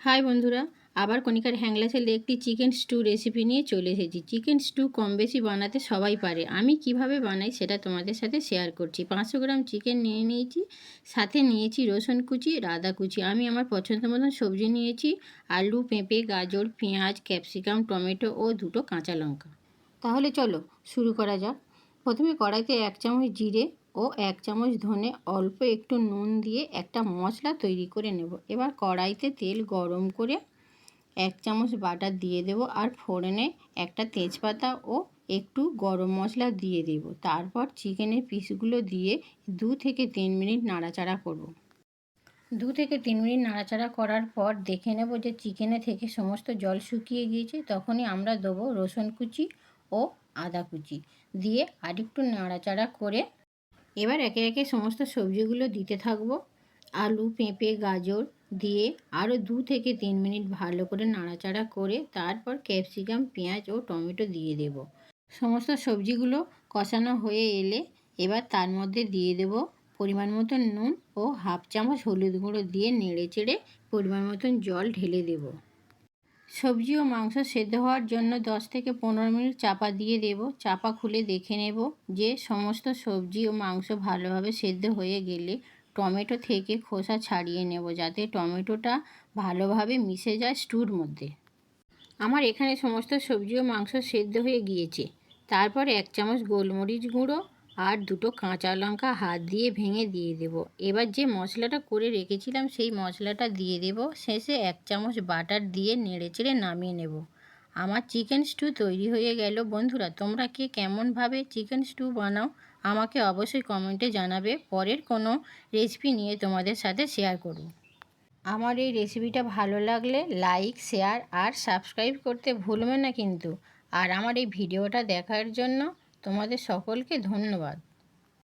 High বন্ধুরা, আবার কণিকার হ্যাংলাসেলে একটি চিকেন স্টু রেসিপি নিয়ে চলে এসেছি। চিকেন স্টু কম বেশি বানাতে সবাই পারে। আমি কীভাবে বানাই সেটা তোমাদের সাথে শেয়ার করছি। পাঁচশো গ্রাম চিকেন নিয়ে নিয়েছি, সাথে নিয়েছি রসুন কুচি আদা কুচি। আমি আমার পছন্দ মতন সবজি নিয়েছি, আলু, পেঁপে, গাজর, পেঁয়াজ, ক্যাপসিকাম, টমেটো ও দুটো কাঁচা লঙ্কা। তাহলে চলো শুরু করা যাক। প্রথমে কড়াইতে এক চামচ জিরে ও এক চামচ ধনে অল্প একটু নুন দিয়ে একটা মশলা তৈরি করে নেব। এবার কড়াইতে তেল গরম করে এক চামচ বাটার দিয়ে দেব আর ফোড়নে একটা তেজপাতা ও একটু গরম মশলা দিয়ে দেব। তারপর চিকেনের পিসগুলো দিয়ে দু থেকে তিন মিনিট নাড়াচাড়া করব। দু থেকে তিন মিনিট নাড়াচাড়া করার পর দেখে নেব যে চিকেনে থেকে সমস্ত জল শুকিয়ে গিয়েছে, তখনই আমরা দেবো রসুন কুচি ও আদা কুচি। দিয়ে আরেকটু নাড়াচাড়া করে এবার একে একে সমস্ত সবজিগুলো দিতে থাকব। আলু, পেঁপে, গাজর দিয়ে আরও দু থেকে তিন মিনিট ভালো করে নাড়াচাড়া করে তারপর ক্যাপসিকাম, পেঁয়াজ ও টমেটো দিয়ে দেব। সমস্ত সবজিগুলো কষানো হয়ে এলে এবার তার মধ্যে দিয়ে দেব পরিমাণ মতন নুন ও হাফ চামচ হলুদ গুঁড়ো দিয়ে নেড়ে চেড়ে পরিমাণ মতন জল ঢেলে দেব। সবজি ও মাংস সেদ্ধ হওয়ার জন্য দশ থেকে পনেরো মিনিট চাপা দিয়ে দেব। চাপা খুলে দেখে নেব যে সমস্ত সবজি ও মাংস ভালোভাবে সেদ্ধ হয়ে গেলে টমেটো থেকে খোসা ছাড়িয়ে নেব যাতে টমেটোটা ভালোভাবে মিশে যায় স্টুর মধ্যে। আমার এখানে সমস্ত সবজি ও মাংস সেদ্ধ হয়ে গিয়েছে। তারপর এক চামচ গোলমরিচ গুঁড়ো আর দুটো কাঁচা লঙ্কা হাত দিয়ে ভেঙে দিয়ে দেব। এবার যে মশলাটা করে রেখেছিলাম, সেই মশলাটা দিয়ে দেব। শেষে এক চামচ বাটার দিয়ে নেড়ে চেড়ে নামিয়ে নেব। আমার চিকেন স্টু তৈরি হয়ে গেল। বন্ধুরা, তোমরা কে কেমনভাবে চিকেন স্টু বানাও, আমাকে অবশ্যই কমেন্টে জানাবে। পরের কোনো রেসিপি নিয়ে তোমাদের সাথে শেয়ার করব। আমার এই রেসিপিটা ভালো লাগলে লাইক, শেয়ার আর সাবস্ক্রাইব করতে ভুলবে না কিন্তু। আর আমার এই ভিডিওটা দেখার জন্য তোমাদের সকলকে ধন্যবাদ।